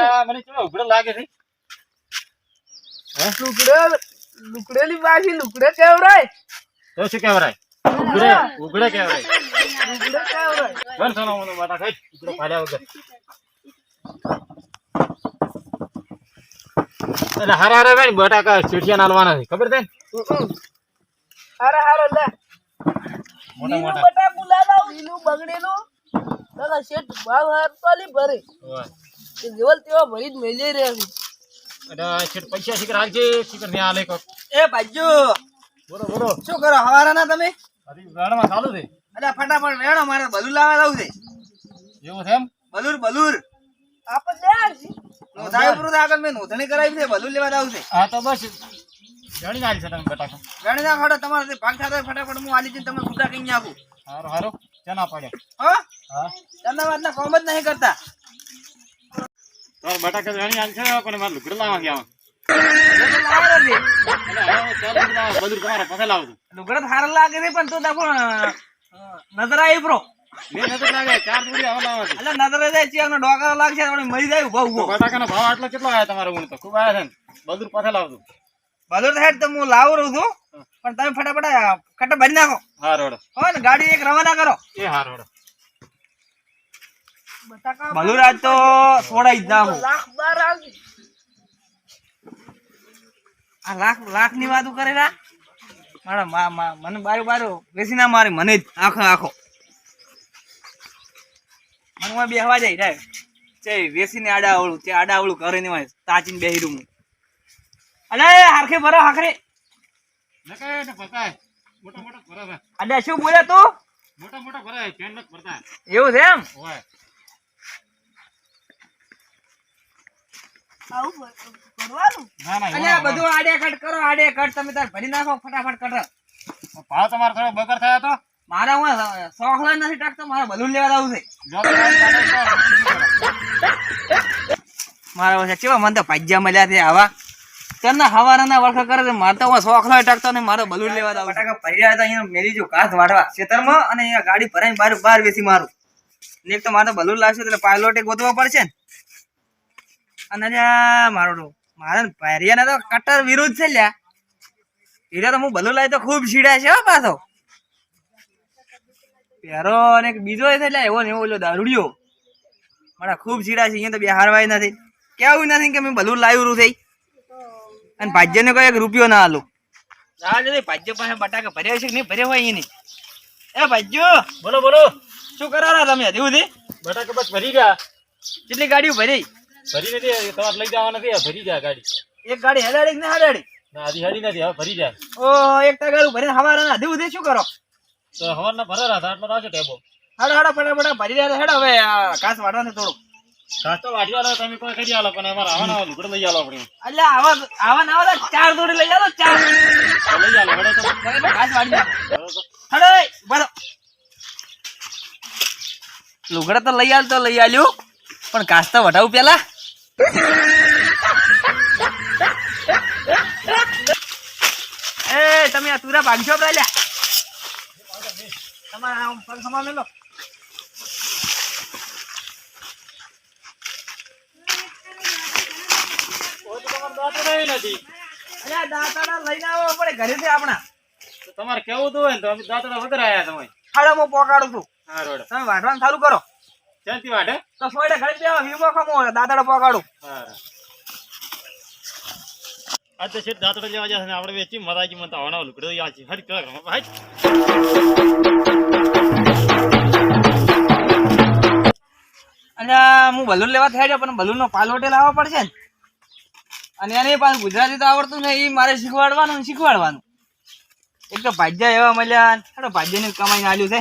અલા, મને ચેવો ઉઘડો લાગે છે? લુકડે લુકડેલી પાછી લુકડે કેવરાય? તો શું કહેવાય ઉઘડે ઉઘડે કહેવાય લુકડે કેવરાય? ઘર સોનો મોનો બાટા ખાઈ. ઉઘડો ફાલ્યા વગર. એટલે હારે હારે ભાઈ બટાકા ચીઠિયા નાલવાના છે. ખબર છે હારે હારે લે. મોટા મોટા. બટા બોલાવો લીલું બગડેલું. દાદા શેઠ ભાવ હાર તો ભરે. જેવલ તેવા ભરી જ મેલી રહ્યા છે. એટલે છેટ પૈસા શીખર હાલજે શીખર ને હાલે કોક. એ ભાઈજો બોલો બોલો. શું કરો હવારાના તમે? હજી ગાડામાં ચાલુ છે. અરે ફટાફટ વેણો મારે બલૂર લાવવા જવું છે. એવું છે એમ? બલૂર બલૂર. આપણે લે નોંધાયું પૂરું આગળ મેં નોંધણી કરાવી છે બલૂર લેવા લાવું છે. હા તો બસ. જાણી નાખી છે તમે બટાકા ગણી ના તમારે ભાગ થતા ફટાફટ હું આલી જઈને તમને છૂટા કઈ આપું. હારું હારું. ચના પડ્યા હો? હા. વાતના કોમ જ નહીં કરતા. તાર બટાકા જાણી આલ છે પણ મારે લુગડ લાવવા ગયા. બધું તમારા પાસે લુગડો તો લાગે છે પણ તું દાખો નજર આવી બ્રો. બે નજર લાગે ચાર જોડી હવે લાવવા એટલે નજરે જાય ચિયાનો ડોકરો લાગશે આપણે મરી જાય ઊભો ઊભો. બટાકાનો ભાવ આટલો કેટલો આવ્યો તમારે ઊણ તો? ખૂબ આવ્યા છે બધું પાસે લાવજો. બલૂર હેડ તો હું લાવું રહું છું પણ તમે ફટાફટ કટ્ટા ભરી નાખો. હા રોડ હો ને ગાડી એક રવાના કરો. એ હા રોડ બટાકા તો છોડાઈ જ લાખ આ લાખ લાખની વાતો કરે ના મારા મા- મા- મને બારું બારું. બેસી ના મારે મને જ આખો આખો. મને માં બેહવા જાય રે ચે વેસી ને આડા આવળું તે આડા આવળું કરે ને હોય તાચીને બેહી રૂમ અલે હારખે ભરો હાખરે નકાય ને ભરતાય મોટા મોટા ભરા અલે શું બોલે તું? મોટા મોટા ભરતા. એવું છે એમ? હોય આવું ભર- ભરવાનું ના ના અલે આ બધું આડે કટ કરો આડે કટ તમે તાર ભરી નાખો ફટાફટ કટ ભાવ તમારો થોડો બગર થયો તો મારા હું સોખલા નથી ટાકતો મારે બલૂન લેવા છે. તો મારી કેવા મને તો પાજ્યા મળ્યા છે આવા. તેમના હવારના વળખા કરે છે મારે તો હું સોખલો ટાકતો ને મારો બલૂન લેવા જાવ બટાકા ભર્યા હતા અહીંયા મેરી જો ઘાસ વાળવા ખેતરમાં અને અહીંયા ગાડી ભરાઈને બહાર બહાર બેસી મારું. ને એક તો મારે તો બલૂન લાગશે એટલે પાયલોટે ગોતવા પડશે ને. અને મારો તો મારા ભર્યાને તો કટ્ટર વિરુદ્ધ છે લ્યા. એટલે તો હું બલૂન લાવી તો ખૂબ છીડ્યા છે હો પાછો. પેરો અને એક બીજો છે એટલે એવો ને એવો ઓલો દારૂડિયો. મારા ખૂબ છીડા છે અહીંયા તો બે હારવાય નથી. કેવું નથી કે મેં બલૂન લાવ્યું થઈ. અને ભાજ્યને કોઈ એક રૂપિયો ના આલું. હા જલ્દી ભાજ્ય પાસે બટાકા ભર્યા છે કે નહીં ભર્યા હોય નહીં એ ભાજ્યો બોલો બોલો. શું કરારા તમે હજી સુધી? બટાકા બસ ભરી ગયા. કેટલી ગાડીઓ ભરી? ભરી નથી તમારે લઈ જવા નથી ભરી જાય ગાડી. એક ગાડી હલાડી કે ના હલાડી? ના આધી હડી નથી હવે ભરી જાય. ઓ એક તગારું ભરીને હવારના હજી સુધી શું કરો? તો હવારના ભરા હતા આટલો રાજો ટેબો. હાડા હાડો ફટાફટ ભરી રહ્યા હેડો હવે કાચ વાડવા ને થોડું. કાચ તો વાટી આલો તમે કોઈ કરી આલો પણ અમાર આવા ના લુગડ લઈ આલો આપણે. એટલે આવા આવા ના આવા ચાર દોડી લઈ આલો ચાર. લઈ આલો હેડો તો તમે વાડી હેડો બરો લુગડા તો લઈ આલ તો લઈ આલ્યું. પણ કાસ્તા તો પેલા. એ તમે આ તુરા ભાગશો પેલા તમારા આમ પગ સમાન લો દાંતડા લઈને આવો પડે ઘરેથી આપણા. તમારે કેવું તું હોય ને તો અમે દાંતડા વગર આયા તમે. ખાડામાં પોકાડું છું. હા રોડ. તમે વાંચવાનું ચાલુ કરો. ચાલતી માટે તો સોડે ઘરે દેવા વીમો ખમો દાંતડા પોકાડું હા. આજ તો છે દાંતડા લેવા જશે ને આપણે વેચી મરાજી મને તો આવવાના લુગડો યાદ છે. હરી કર ભાઈ અને હું બલૂન લેવા થયા પણ બલૂનનો પાલોટે લાવવા પડશે ને. અને એને પાછું ગુજરાતી તો આવડતું ને એ મારે શીખવાડવાનું શીખવાડવાનું. એક તો ભાજ્યા એવા મળ્યા હેડો ભાજ્યાની કમાઈને આલ્યું છે.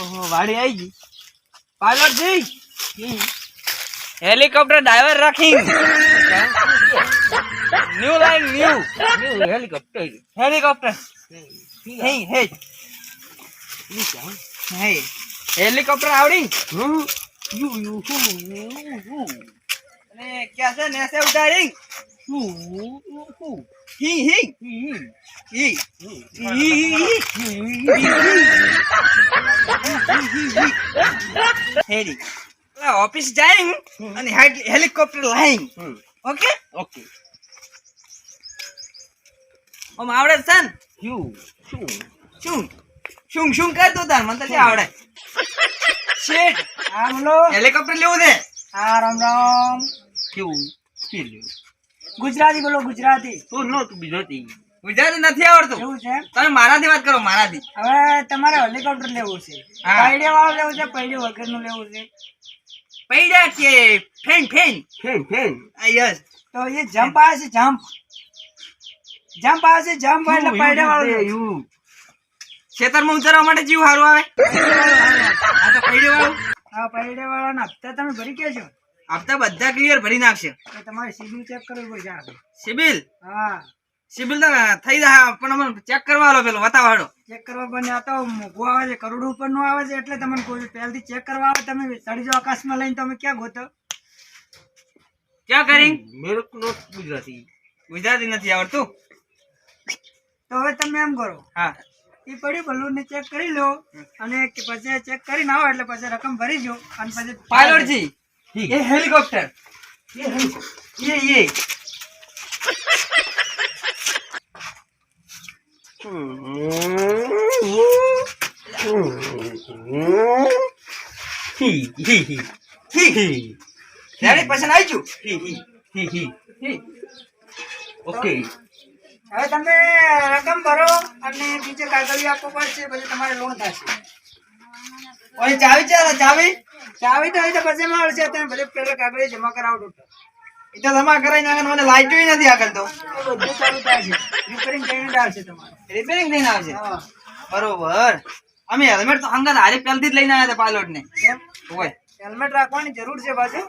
ઓહો વાડી આવી ગઈ. પાયલોટ જઈ હેલિકોપ્ટર ડ્રાઈવર રાખી new line new helicopter. Helicopter હે હે. હે. હેલિકોપ્ટર આવડી? અને ક્યાં છે ને સે ઉતારી હી હી હી હેડી. એટલે ઓફિસ જાઈંગ અને હેલિકોપ્ટર લાઈંગ ઓકે? ઓકે. આમ આવડે છે ને? શું? શું? શું? કરતો તાર? મને તો આવડે. શેઠ હા બોલો હેલિકોપ્ટર લેવું છે. હા રામ રામ. કેવું કેવું ગુજરાતી બોલો ગુજરાતી. તું નો તું ગુજરાતી ગુજરાતી નથી આવડતું. એવું છે તમે મારાથી વાત કરો મારાથી. હવે તમારે હેલિકોપ્ટર લેવું છે. હા. પૈડે વાળું લેવું છે પૈડે વગરનું લેવું છે? પૈડા કે fan fan? Fan fan. Yes. તો એ જમ્પ આવે છે જમ્પ જમ્પ આવે છે જમ્પ એટલે પૈડે વાળું લેવું ખેતરમાં ઉતારવા માટે જીવ સારું આવે? આ તો પૈડે વાળું હા પૈડે વાળાના હપ્તા તમે ભરી કે છો? હપ્તા બધા ક્લિયર ભરી નાખશે. તમારે સિબિલ ચેક કરવું પડશે સિબિલ હા. સિબિલ તો થઈ જાય પણ અમને ચેક કરવા આલો પેલો બતાવાડો ચેક કરવા પણ આ તો મોઘું આવે છે કરોડ ઉપર નો આવે છે એટલે તમને કોઈ પહેલથી ચેક કરવા આવે તમે ચડી જાઓ આકાશમાં લઈને તમે ક્યાં ગોતો? ક્યાં કરી? મિલ્ક નો ગુજરાતી. ગુજરાતી નથી આવડતું? તો હવે તમે એમ કરો. હા. એ પડી બલૂન ને ચેક કરી લો અને પછી ચેક કરીને આવો એટલે પછી રકમ ભરી જો અને પછી પાયલોટ જી ये हेलीकॉप्टर ये ये રેડી પસંદ આવી ગયું ઓકે હવે તમે રકમ ભરો અને બીજે કાગળિયું આપવું પડશે પછી તમારે લોન થશે ઓય ચાવી ચાલે ચાવી. ચાવી તો અહીં તો પછી મળશે તમે ભલે પેલા કાગળ જમા કરાવો ટોટલ એ તો જમા કરાવી નાખે મને લાઈટ નથી આગળ તો. બધું ચાલુ છે રિપેરિંગ થઈને આવશે તમારે રિપેરિંગ થઈને આવશે હા બરોબર. અમે હેલ્મેટ તો હંગાત હારે પહેલથી જ લઈને આવ્યા હતા પાયલોટ ને ઓય. હેલ્મેટ રાખવાની જરૂર છે પાછું.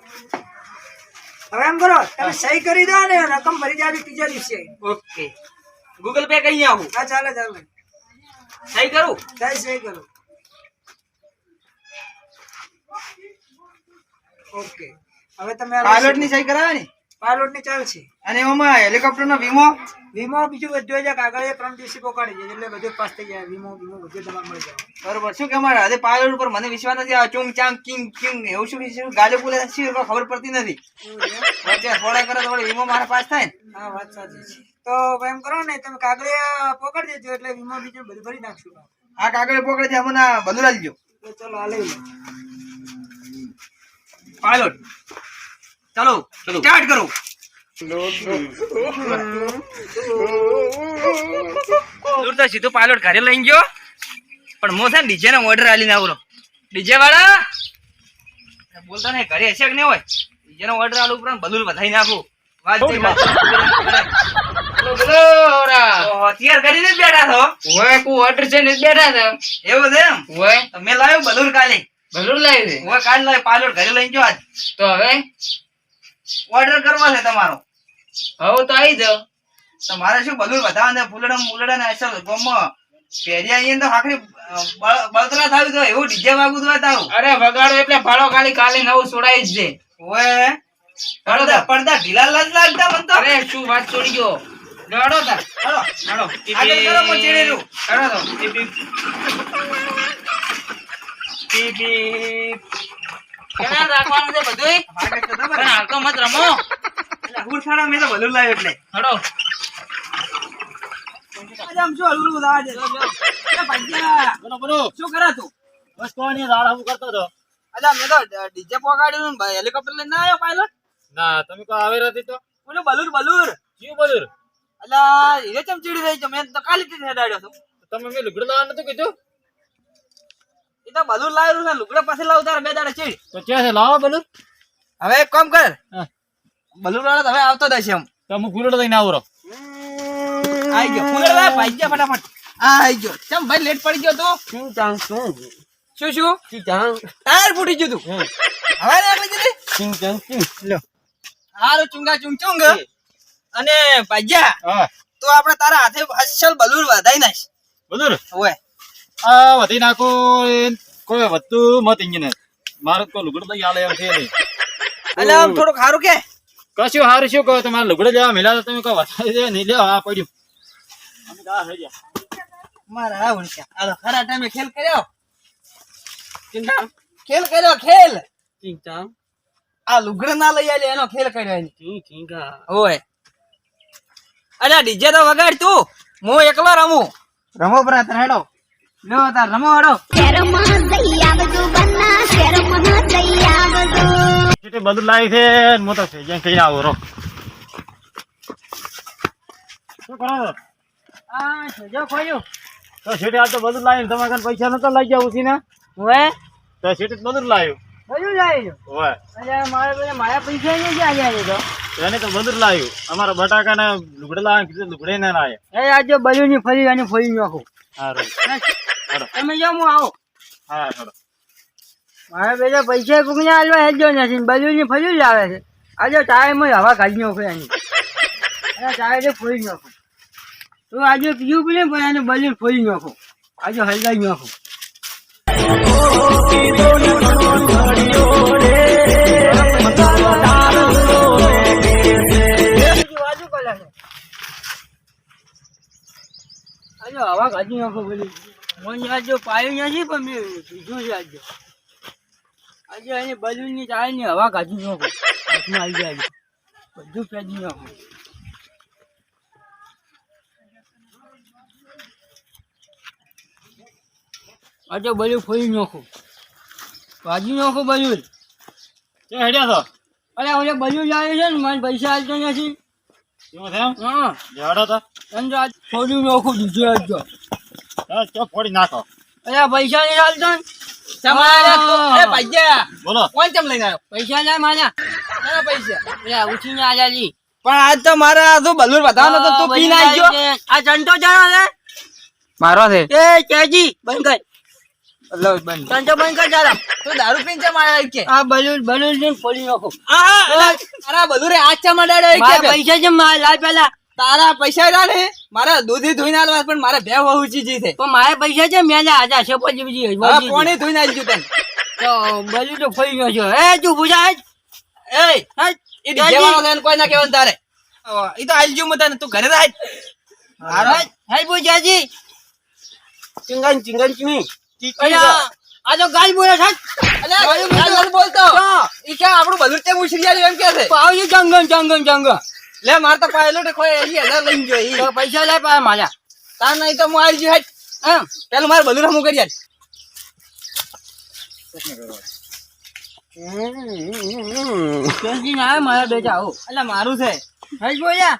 હવે એમ કરો તમે સહી કરી દો ને રકમ ભરી જાય ત્રીજા દિવસે. ઓકે. ગૂગલ પે કઈ આવું. હા ચાલે ચાલે. સહી કરું? સહી સહી કરો. ઓકે. હવે તમે પાયલોટની સહી કરાવવાની? પાયલોટની ચાલશે. અને એમાં હેલિકોપ્ટર નો વીમો? વીમો બીજું બધું જાય કાગળ ત્રણ દિવસે પકડી જાય એટલે બધું પાસ થઈ જાય. વીમો વીમો બધું તમારે મળી જાય. બરોબર. શું કે મારે હવે પાયલોટ ઉપર મને વિશ્વાસ નથી આ ચુંગ ચાંગ કિંગ કિંગ એવું શું શું ગાજો બોલે શું ખબર પડતી નથી. થોડા કરે તો વીમો મારા પાસ થાય ને. હા વાત સાચી છે. તો એમ કરો ને તમે કાગળિયા પકડી દેજો એટલે વીમો બીજું બધું ભરી નાખશું. આ કાગળ પકડે છે મને બધું લો તો ચલો આ લઈ લો. પાયલોટ ચાલો ચલો. સ્ટાર્ટ કરો. દૂરતા સીધો પાયલોટ ઘરે લઈ ગયો. પણ મો છે ડીજે નો ઓર્ડર આલીને આવરો. ડીજે વાળા? બોલતા ને ઘરે હશે કે નહીં હોય? ડીજે નો ઓર્ડર આલું ઉપરાંત બલૂન વધારી નાખું. વાત હથિયાર કરીને જ બેઠા છો? ઓય કો ઓર્ડર છે ને બેઠા એવું છે એમ? ઓય. મેં લાવ્યું બલૂર કાલે. ભલું લાવી દે હું કાલ લાવી પાલોડ ઘરે લઈ જો આજ. તો હવે? ઓર્ડર કરવા છે તમારો. હવે તો આવી જાવ તમારે મારે શું બધું બધા ને ફૂલડા ફૂલડા ને અસર ગમમાં પેરિયા અહીંયા તો આખરી બળતરા થાય તો એવું ડીજે વાગું તો તારું. અરે વગાડો એટલે ભાડો ખાલી કાલે નવું છોડાઈ જ દે. ઓએ પડદા પડદા ઢીલા લાજ લાગતા મન તો. અરે શું વાત છોડી ગયો? ગાડો તા હાલો ગાડો આગળ કરો હું ચીડેલું. ગાડો તો. ટીપ ટીપ ટીપ ટીપ કેના રાખવાનું છે બધુંય? પણ ખબર. મત રમો. એટલે હુરસાડા મેં તો બધું લાવ્યું એટલે. હડો. આમ શું હલવું લાવા દે? ભાગ્યા. બોલો બોલો. શું કરે તું? બસ કોની રાડ હું કરતો હતો અલ્યા મેં તો ડીજે પોગાડ્યું ને હેલિકોપ્ટર લઈને ના આવ્યો પાયલોટ ના તમે કો આવે રહી તો? બોલું બલુર બલુર. શું બલુર? અલ્યા એ ચમચીડી રહી છે? મેં તો કાલે જ હેડાડ્યો તમે મેં લુગડું લાવવાનું નતું કીધું? એ તો બલૂન લાવ્યું છે. લુગડા પાસે લાવ તારે બે દાડા ચીડ. તો ક્યાં છે? લાવો બલૂન. હવે એક કામ કર. બલૂન વાળો હવે આવતો દેશે એમ. તો હું ફૂલડો લઈને આવરો આઈ ગયો. ફૂલર લાવ ભાઈ ગયા ફટાફટ. આ આઈ ગયો. ચમ ભાઈ લેટ પડી ગયો તો. શું ચાંગ શું? શું શું? શું ચાંગ ટાયર ફૂટી ગયું તું. હવે ને એટલે જલ્દી. સિંગ ચાંગ શું? લો હારું ચુંગા ચુંગ ચુંગ. અને ભાઈ હા. તો આપણે તારા હાથે અસલ બલૂન વધાઈ નાખ બલૂન? ઓય. આ વધી નાખો કોઈ વધતું મત ઇન્જિનિયર મારે તો લુગડ લઈ આલે એમ છે એટલે આમ થોડુંક સારું કે? કશું હારું શું કહો? તમારે લુગડું લેવા મેલા તો તમે કહો વધારે છે નહીં. લેવા આ પડ્યું. અમે આ થઈ ગયા. મારા આ તો ખરા ટાઈમે ખેલ કર્યો? ખેલ કર્યો ખેલ! ચિંતા? આ લુગડો ના લઈ આલે એનો ખેલ કર્યો એને. ચિંતા? ઓય. અલ્યા ડીજે તો વગાડ તું. હું એકલો રમું. રમો બ્રાત હેડો. લો તાર રમો હેડો. ચીટી બધું લાવી છે મોટો છે જ્યાં જેમ આવો રો. શું કરો? આ સજો ખોયું તો ચીટી આ તો બધું લાવીને તમારે કાન પૈસા નતો લઈ ગયા ઉસીને હવે. તો તો બધું લાવ્યું. બધું અલ્યા મારે પૈસા નહીં તો. એને તો બધું લાવ્યું. અમારા બટાકા ને લુગડે લાવે કીધું લુગડે ને લાવે એ આજે બધું ની ફરી અને ફરી નાખું. તમે જાઓ હું આવો. હા મારા પેલા પૈસા કોકને હાલવા હેજો નથી બધું ની ફરી જ આવે છે. આજે ટાઈમ જ હવા કાઢી નાખો એની. અને ટાયરે ફોડી નાખો. તો આજે પીવું પડે પણ એને બલૂન ફોડી નાખો. આજે હલગાઈ નાખો. નાખો બધી મને આજે પાયું નથી પણ મેં પીધું છે આજે. આજે એને બલૂનની ટાયરની હવા કાઢી નાખો. હાથમાં આવી જાય બધું ફેંકી નાખો. આજે બલૂન ફોડી નાખો. કાઢી નાખો બલૂન. કે હેડ્યા તો. અરે ઓલે બલૂન લાવે છે ને મને પૈસા હાલતો નથી. હા. ફોડી નાખો દીધું આજ તો ફોડી નાખો. અરે પૈસા નહીં હાલતો ને. તમારે એ ભાઈજા બોલો. કોણ ચમ લઈને આવ્યો? પૈસા ના માન્યા એના પૈસા. અરે ઉઠીને આજા પણ આજ તો મારા શું બલૂર બતાવવાનો તો તું પીને આવી ગયો. આ ચંટો ચાલો છે? મારો છે? એ કેજી બંધ કર. લો બંધ. ચંટો બંધ કર ચાલો તું દારૂ પીન છે મારા કે આ બલૂન બલૂન ને ફોડી નાખો. આ અરે બલૂર એ આજ ચમ અડાડ્યો કે પૈસા છે મારા લાલ પેલા? તારા પૈસા જા ને મારા દૂધી ધોઈને આલવા પણ મારે બે વહુજી જી છે. પણ મારા પૈસા છે મેં આજા છે પછી પોણી ધોઈને આલજો તને. તો બલૂન તો ફોડી નાખ્યો એ તું પૂછા એ એ વાળો છે કોઈ ના કહેવાનું તારે. એ તો આલજો હું તને તું ઘરે રાખ. હારો હાય પૂછાજી ચિંગન ચિંગન ચિંગ અલ્યા આ તો ગાલ બોલે છે. અલ્યા ગાલ બોલતો. ઈ કે આપણું બધું તે મુશરી આલ્યું એમ કે છે? પાવજી જંગમ જંગમ જંગમ લે માર તો પાયલો ને કોઈ એસી હજાર લઈને ગયો ઈ. તો પૈસા લે પા મારા તાર નહીં તો હું આવી ગયો હા પેલું મારે બલુરા રમું કરી ના મારા બેટા? આવો એટલે મારું છે. હાય બોલ્યા.